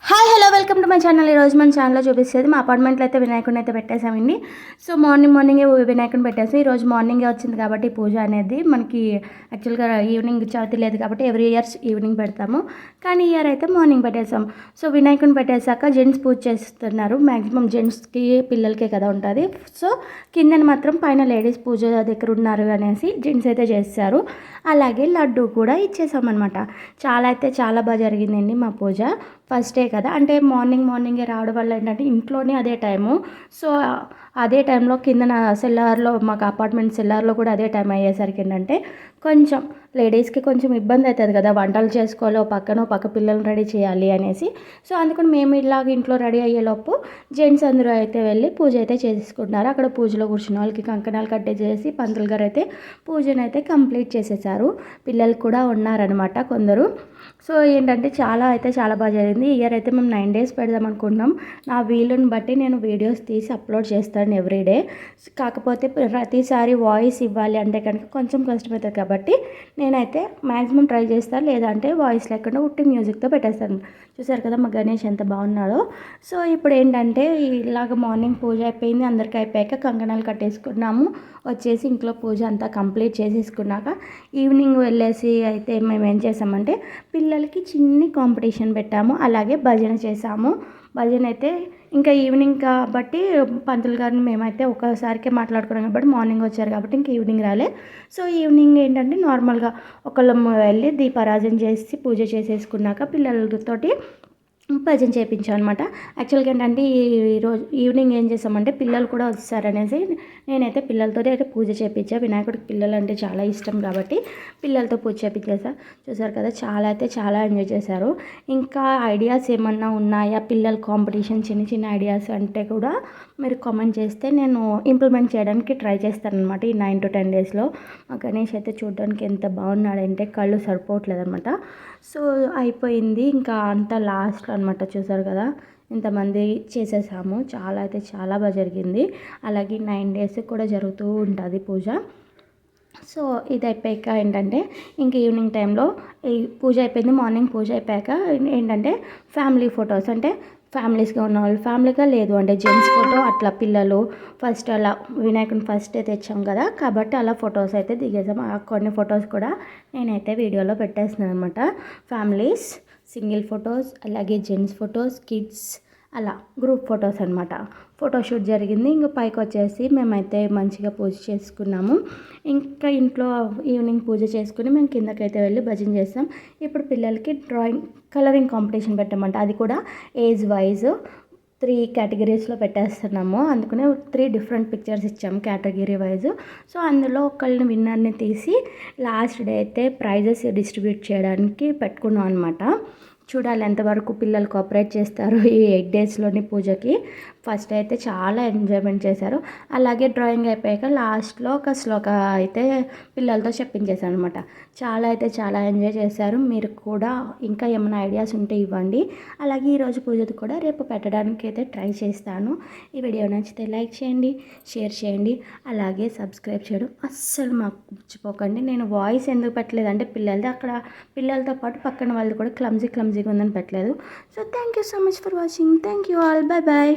Hi. Welcome to my channel ఈరోజు మన ఛానల్లో చూపిస్తుంది. మా అపార్ట్మెంట్లో అయితే వినాయకుడిని అయితే పెట్టేసామండి సో మార్నింగ్ మార్నింగే వినాయకుడిని పెట్టేసాం ఈరోజు మార్నింగే వచ్చింది కాబట్టి పూజ అనేది మనకి యాక్చువల్గా ఈవినింగ్ చవితి లేదు కాబట్టి ఎవ్రీ ఇయర్స్ ఈవినింగ్ పెడతాము. కానీ ఇయర్ అయితే మార్నింగ్ పెట్టేసాం సో వినాయకుడిని పెట్టేశాక జెంట్స్ పూజ చేస్తున్నారు. మ్యాక్సిమం జెంట్స్కి పిల్లలకే కదా ఉంటుంది. సో కిందన మాత్రం పైన లేడీస్ పూజ దగ్గర ఉన్నారు అనేసి జెంట్స్ అయితే చేస్తారు అలాగే లడ్డు కూడా ఇచ్చేసామన్నమాట. చాలా అయితే చాలా బాగా జరిగిందండి మా పూజ. ఫస్ట్ డే కదా. అంటే మార్నింగ్ మార్నింగే రావడం వల్ల ఏంటంటే ఇంట్లోనే అదే టైము. సో అదే టైంలో కింద సెల్లార్లో మాకు అపార్ట్మెంట్ సెల్లార్లో కూడా అదే టైం అయ్యేసరికి ఏంటంటే కొంచెం లేడీస్కి కొంచెం ఇబ్బంది అవుతుంది కదా వంటలు చేసుకోవాలి పక్కన పక్క పిల్లల్ని రెడీ చేయాలి అనేసి. సో అందుకని మేము ఇలాగ ఇంట్లో రెడీ అయ్యేలోపు జెంట్స్ అందరూ అయితే వెళ్ళి పూజ అయితే చేసుకుంటున్నారు. అక్కడ పూజలో కూర్చున్న వాళ్ళకి కంకణాలు కట్టే చేసి పంతులు గారు అయితే పూజను అయితే కంప్లీట్ చేసేసారు. పిల్లలు కూడా ఉన్నారనమాట కొందరు. సో ఏంటంటే చాలా అయితే చాలా బాగా జరిగింది. ఇయర్ అయితే మేము నైన్ డేస్ పెడదాం అనుకుంటున్నాం నా వీలుని బట్టి నేను వీడియోస్ తీసి అప్లోడ్ చేస్తాను ఎవ్రీడే కాకపోతే ప్రతిసారి వాయిస్ ఇవ్వాలి అంటే కనుక కొంచెం కష్టమవుతుంది కాబట్టి నేనైతే మ్యాక్సిమం ట్రై చేస్తాను. లేదంటే వాయిస్ లేకుండా ఉట్టి మ్యూజిక్తో పెట్టేస్తాను. చూసారు కదా మా గణేష్ ఎంత బాగున్నాడో. సో ఇప్పుడు ఏంటంటే ఇలాగ మార్నింగ్ పూజ అయిపోయింది. అందరికీ అయిపోయాక కంకణాలు కట్టేసుకున్నాము. వచ్చేసి ఇంట్లో పూజ అంతా కంప్లీట్ చేసేసుకున్నాక ఈవినింగ్ వెళ్ళేసి అయితే మేము ఏం చేసామంటే పిల్లలకి చిన్ని కాంపిటీషన్ పెట్టాము అలాగే భజన చేసాము భజన అయితే ఇంకా ఈవినింగ్ కాబట్టి పంతులు గారిని మేమైతే ఒకసారికే మాట్లాడుకున్నాం కాబట్టి మార్నింగ్ వచ్చారు కాబట్టి ఇంక ఈవినింగ్ రాలే. సో ఈవినింగ్ ఏంటంటే నార్మల్గా ఒకళ్ళం వెళ్ళి దీపారాజన చేసి పూజ చేసేసుకున్నాక పిల్లలతోటి భజన చేయించాం అనమాట యాక్చువల్గా ఏంటంటే ఈరోజు ఈవినింగ్ ఏం చేసామంటే పిల్లలు కూడా వస్తారనేసి నేనైతే పిల్లలతో అయితే పూజ చేయించా వినాయకుడికి పిల్లలు అంటే చాలా ఇష్టం కాబట్టి పిల్లలతో పూజ చేయించేసా చూసారు కదా చాలా అయితే చాలా ఎంజాయ్ చేశారు. ఇంకా ఐడియాస్ ఏమన్నా ఉన్నాయా? పిల్లల కాంపిటీషన్ చిన్న చిన్న ఐడియాస్ అంటే కూడా మీరు కామెంట్ చేస్తే నేను ఇంప్లిమెంట్ చేయడానికి ట్రై చేస్తానమాట ఈ నైన్ టు టెన్ డేస్లో మా గణేష్ అయితే చూడడానికి ఎంత బాగున్నాడంటే కళ్ళు సరిపోవట్లేదు అనమాట సో అయిపోయింది. ఇంకా అంత లాస్ట్లో అనమాట చూసారు కదా? ఇంతమంది చేసేసాము. చాలా అయితే చాలా బాగా జరిగింది. అలాగే నైన్ డేస్ కూడా జరుగుతూ ఉంటుంది పూజ. సో ఇది అయిపోయాక ఏంటంటే ఇంక ఈవినింగ్ టైంలో ఈ పూజ అయిపోయింది. మార్నింగ్ పూజ అయిపోయాక ఏంటంటే ఫ్యామిలీ ఫొటోస్. అంటే ఫ్యామిలీస్గా ఉన్న వాళ్ళు ఫ్యామిలీగా లేదు. అంటే జెంట్స్ ఫోటో అట్లా పిల్లలు ఫస్ట్ అలా వినాయకుని ఫస్ట్ తెచ్చాం కదా. కాబట్టి అలా ఫొటోస్ అయితే దిగేసాం. ఆ కొన్ని ఫొటోస్ కూడా నేనైతే వీడియోలో పెట్టేస్తున్నాను అనమాట ఫ్యామిలీస్ సింగిల్ ఫొటోస్ అలాగే జెంట్స్ ఫొటోస్ కిడ్స్ అలా గ్రూప్ ఫొటోస్ అనమాట ఫోటోషూట్ జరిగింది. ఇంకా పైకి వచ్చేసి మేమైతే మంచిగా పూజ చేసుకున్నాము. ఇంకా ఇంట్లో ఈవినింగ్ పూజ చేసుకుని మేము కిందకైతే వెళ్ళి భజన చేస్తాం. ఇప్పుడు పిల్లలకి డ్రాయింగ్ కలరింగ్ కాంపిటీషన్ పెట్టామంట. అది కూడా ఏజ్ వైజ్ త్రీ కేటగిరీస్లో పెట్టేస్తున్నాము. అందుకనే త్రీ డిఫరెంట్ పిక్చర్స్ ఇచ్చాము కేటగిరీ వైజ్. సో అందులో ఒకళ్ళని విన్నర్ని తీసి లాస్ట్ డే అయితే ప్రైజెస్ డిస్ట్రిబ్యూట్ చేయడానికి పెట్టుకున్నాం అనమాట చూడాలి ఎంతవరకు పిల్లలు కోఆపరేట్ చేస్తారు ఈ ఎయిట్ డేస్లోని పూజకి. ఫస్ట్ అయితే చాలా ఎంజాయ్మెంట్ చేశారు. అలాగే డ్రాయింగ్ అయిపోయాక లాస్ట్లో ఒక శ్లోక అయితే పిల్లలతో చెప్పించేశాను అనమాట చాలా అయితే చాలా ఎంజాయ్ చేశారు. మీరు కూడా ఇంకా ఏమైనా ఐడియాస్ ఉంటే ఇవ్వండి. అలాగే ఈరోజు పూజది కూడా రేపు పెట్టడానికి అయితే ట్రై చేస్తాను. ఈ వీడియో నచ్చితే లైక్ చేయండి షేర్ చేయండి అలాగే సబ్స్క్రైబ్ చేయడం అస్సలు మాకు మర్చిపోకండి. నేను వాయిస్ ఎందుకు పెట్టలేదు అంటే పిల్లలది అక్కడ పిల్లలతో పాటు పక్కన వాళ్ళు కూడా క్లమ్జీ క్లమ్జీగా ఉందని పెట్టలేదు. So thank you so much for watching. Thank you all. Bye bye